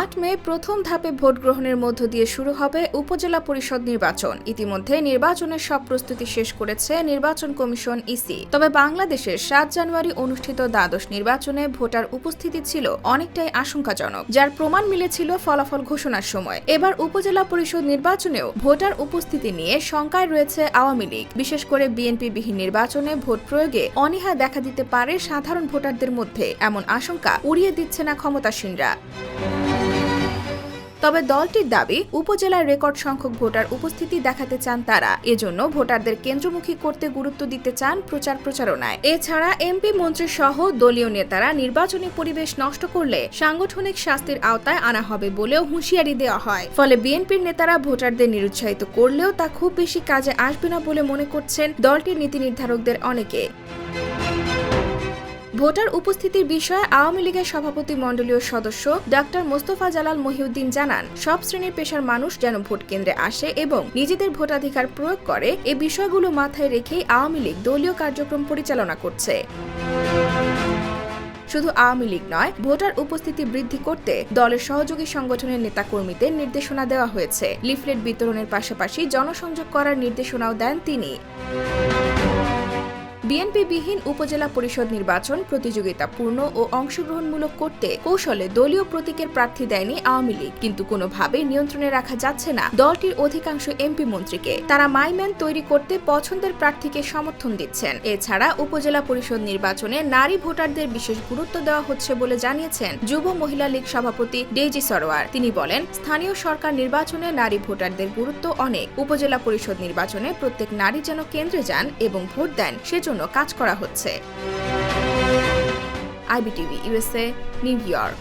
আট মে প্রথম ধাপে ভোট গ্রহণের মধ্য দিয়ে শুরু হবে উপজেলা পরিষদ নির্বাচন। ইতিমধ্যে নির্বাচনের সব প্রস্তুতি শেষ করেছে নির্বাচন কমিশন ইসি। তবে বাংলাদেশের সাত জানুয়ারি অনুষ্ঠিত দ্বাদশ নির্বাচনে ভোটার উপস্থিতি ছিল অনেকটাই আশঙ্কাজনক, যার প্রমাণ মিলেছিল ফলাফল ঘোষণার সময়। এবার উপজেলা পরিষদ নির্বাচনেও ভোটার উপস্থিতি নিয়ে শঙ্কায় রয়েছে আওয়ামী লীগ। বিশেষ করে বিএনপি বিহীন নির্বাচনে ভোট প্রয়োগে অনীহা দেখা দিতে পারে সাধারণ ভোটারদের মধ্যে, এমন আশঙ্কা উড়িয়ে দিচ্ছে না ক্ষমতাসীনরা। তবে দলটির দাবি উপজেলায় রেকর্ড সংখ্যক ভোটার উপস্থিতি দেখাতে চান তারা। এজন্য ভোটারদের কেন্দ্রমুখী করতে গুরুত্ব দিতে চান প্রচার প্রচারণায়। এছাড়া এমপি মন্ত্রী সহ দলীয় নেতারা নির্বাচনী পরিবেশ নষ্ট করলে সাংগঠনিক শাস্তির আওতায় আনা হবে বলেও হুঁশিয়ারি দেওয়া হয়। ফলে বিএনপির নেতারা ভোটারদের নিরুৎসাহিত করলেও তা খুব বেশি কাজে আসবে না বলে মনে করছেন দলটির নীতি নির্ধারকদের অনেকে। ভোটার উপস্থিতির বিষয়ে আওয়ামী লীগের সভাপতি মণ্ডলীয় সদস্য ডাক্তার মোস্তফা জালাল মহিউদ্দিন জানান, সব শ্রেণির পেশার মানুষ যেন ভোট কেন্দ্রে আসে এবং নিজেদের ভোটাধিকার প্রয়োগ করে এ বিষয়গুলো মাথায় রেখেই আওয়ামী লীগ দলীয় কার্যক্রম পরিচালনা করছে। শুধু আওয়ামী লীগ নয়, ভোটার উপস্থিতি বৃদ্ধি করতে দলের সহযোগী সংগঠনের নেতাকর্মীদের নির্দেশনা দেওয়া হয়েছে। লিফলেট বিতরণের পাশাপাশি জনসংযোগ করার নির্দেশনাও দেন তিনি। বিএনপি বিহীন উপজেলা পরিষদ নির্বাচন প্রতিযোগিতাপূর্ণ ও অংশগ্রহণমূলক করতে কৌশলে দলীয় প্রতীকের প্রার্থী দেয়নি আওয়ামী লীগ, কিন্তু কোনোভাবেই নিয়ন্ত্রণে রাখা যাচ্ছে না দলটির অধিকাংশ এমপি মন্ত্রীকে। তারা মাইম্যান তৈরি করতে পছন্দের প্রার্থীকে সমর্থন দিচ্ছেন। এছাড়া উপজেলা পরিষদ নির্বাচনে নারী ভোটারদের বিশেষ গুরুত্ব দেওয়া হচ্ছে বলে জানিয়েছেন যুব মহিলা লীগ সভাপতি ডেইজি সরোয়ার। তিনি বলেন, স্থানীয় সরকার নির্বাচনে নারী ভোটারদের গুরুত্ব অনেক। উপজেলা পরিষদ নির্বাচনে প্রত্যেক নারী যেন কেন্দ্রে যান এবং ভোট দেন, সেজন্য কাজ করা হচ্ছে। IBTV USA New York.